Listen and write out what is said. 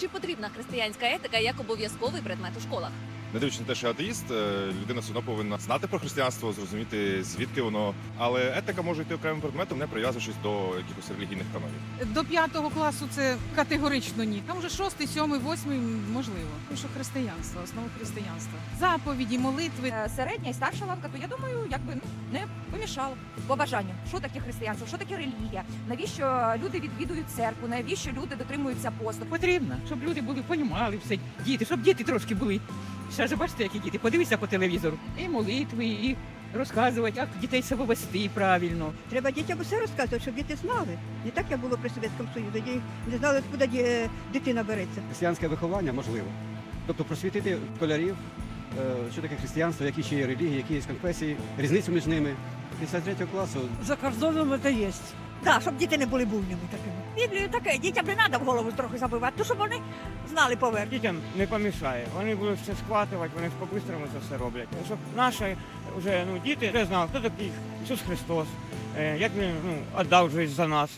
Чи потрібна християнська етика як обов'язковий предмет у школах? Не дивлячись на те, що атеїст, е, людина все одно повинна знати про християнство, зрозуміти звідки воно. Але етика може йти окремим предметом, не прив'язуючись до якихось релігійних канонів. До п'ятого класу це категорично ні. Там вже шостий, сьомий, восьмий можливо. Тому що християнство, основа християнства. Заповіді, молитви. Е, середня і старша ланка, то я думаю, якби ну, не помішало по бажанню. Що таке християнство, що таке релігія? Навіщо люди відвідують церкву? Навіщо люди дотримуються посту? Потрібно, щоб люди були, понімали все. Діти, щоб діти трошки були. Ще ж бачите, які діти. Подивися по телевізору. І молитви, і розказувати, як дітей себе вести правильно. Треба дітям усе розказувати, щоб діти знали. Не так як було при Совєтському Союзі, тоді не знали, куди дитина береться. християнське виховання можливо. Тобто просвітити школярів, е, що таке християнство, які ще є релігії, які є конфесії, різницю між ними. Після третього класу За кордоном це є. Так, щоб діти не були буйними такими. Біблію таке, дітям не треба в голову трохи забивати, то щоб вони знали поверх. Дітям не помішає. Вони будуть все схватувати, вони ж по-бистрому це все роблять. Щоб наші вже ну, діти вже знали, хто такий Ісус Христос, е, як він ну, віддав життя за нас.